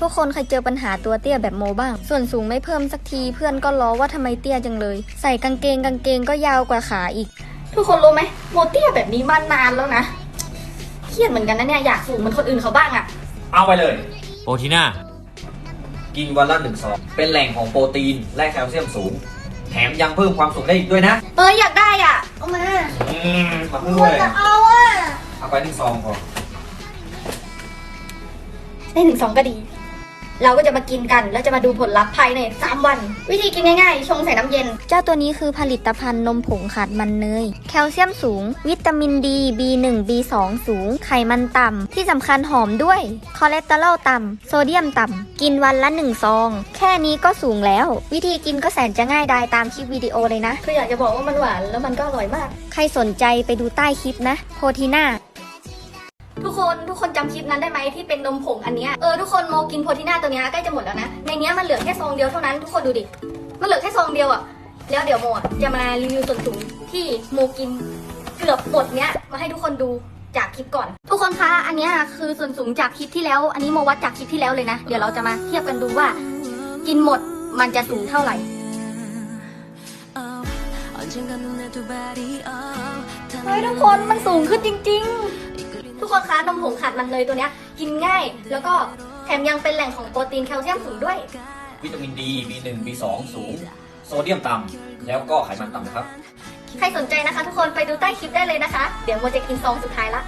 ทุกคนเคยเจอปัญหาตัวเตี้ยแบบโมบ้าง ส่วนสูงไม่เพิ่มสักทีเพื่อนก็ล้อว่าทำไมเตี้ยจังเลย ใส่กางเกงกางเกงก็ยาวกว่าขาอีก ทุกคนรู้ไหมโมเตี้ยแบบนี้มานานแล้วนะเครียดเหมือนกันนะเนี่ยอยากสูงเหมือนคนอื่นเขาบ้างอะเอาไปเลยโปรทีน่ากินวันละหนึ่งซองเป็นแหล่งของโปรตีนและแคลเซียมสูง แถมยังเพิ่มความสุขได้อีกด้วยนะ เอออยากได้อะเอามาอืมมาด้วยจะเอาอะเอาไปหนึ่งซองพอได้หนึ่งสองก็ดี เราก็จะมากินกัน แล้วจะมาดูผลลัพธ์ภายใน 3 วัน วิธีกินง่ายๆ ชงใส่น้ำเย็น เจ้าตัวนี้คือผลิตภัณฑ์นมผงขาดมันเนย แคลเซียมสูง วิตามินดี B1 B2 สูง ไขมันต่ำ ที่สำคัญหอมด้วย คอเลสเตอรอลต่ำ โซเดียมต่ำ กินวันละ 1 ซอง แค่นี้ก็สูงแล้ว วิธีกินก็แสนจะง่ายดายตามคลิปวิดีโอเลยนะ คืออยากจะบอกว่ามันหวานแล้วมันก็อร่อยมาก ใครสนใจไปดูใต้คลิปนะ โพทีน่า ทุกคนทุกคนจำคลิปนั้นได้ไหมที่เป็นนมผงอันเนี้ยเออทุกคนโมกินโพทีน่าตัวเนี้ยใกล้จะหมดแล้วนะ ในเนี้ยมันเหลือแค่ซองเดียวเท่านั้นทุกคนดูดิ มันเหลือแค่ซองเดียวอะแล้วเดี๋ยวโมอะจะมารีวิวส่วนสูงที่โมกินเกือบหมดเนี้ยมาให้ทุกคนดูจากคลิปก่อน ทุกคนคะอันเนี้ยคือส่วนสูงจากคลิปที่แล้ว อันนี้โมวัดจากคลิปที่แล้วเลยนะ เดี๋ยวเราจะมาเทียบกันดูว่า กินหมดมันจะสูงเท่าไหร่เฮ้ยทุกคนมันสูงขึ้นจริง ๆ ทุกคนคะนมผงขัดมันเลยตัวเนี้ยกินง่าย แล้วก็แถมยังเป็นแหล่งของโปรตีนแคลเซียมสูงด้วย วิตามินดี B1 B2 สูง โซเดียมต่ำแล้วก็ไขมันต่ำครับ ใครสนใจนะคะทุกคนไปดูใต้คลิปได้เลยนะคะ เดี๋ยวโมจะกินซองสุดท้ายละ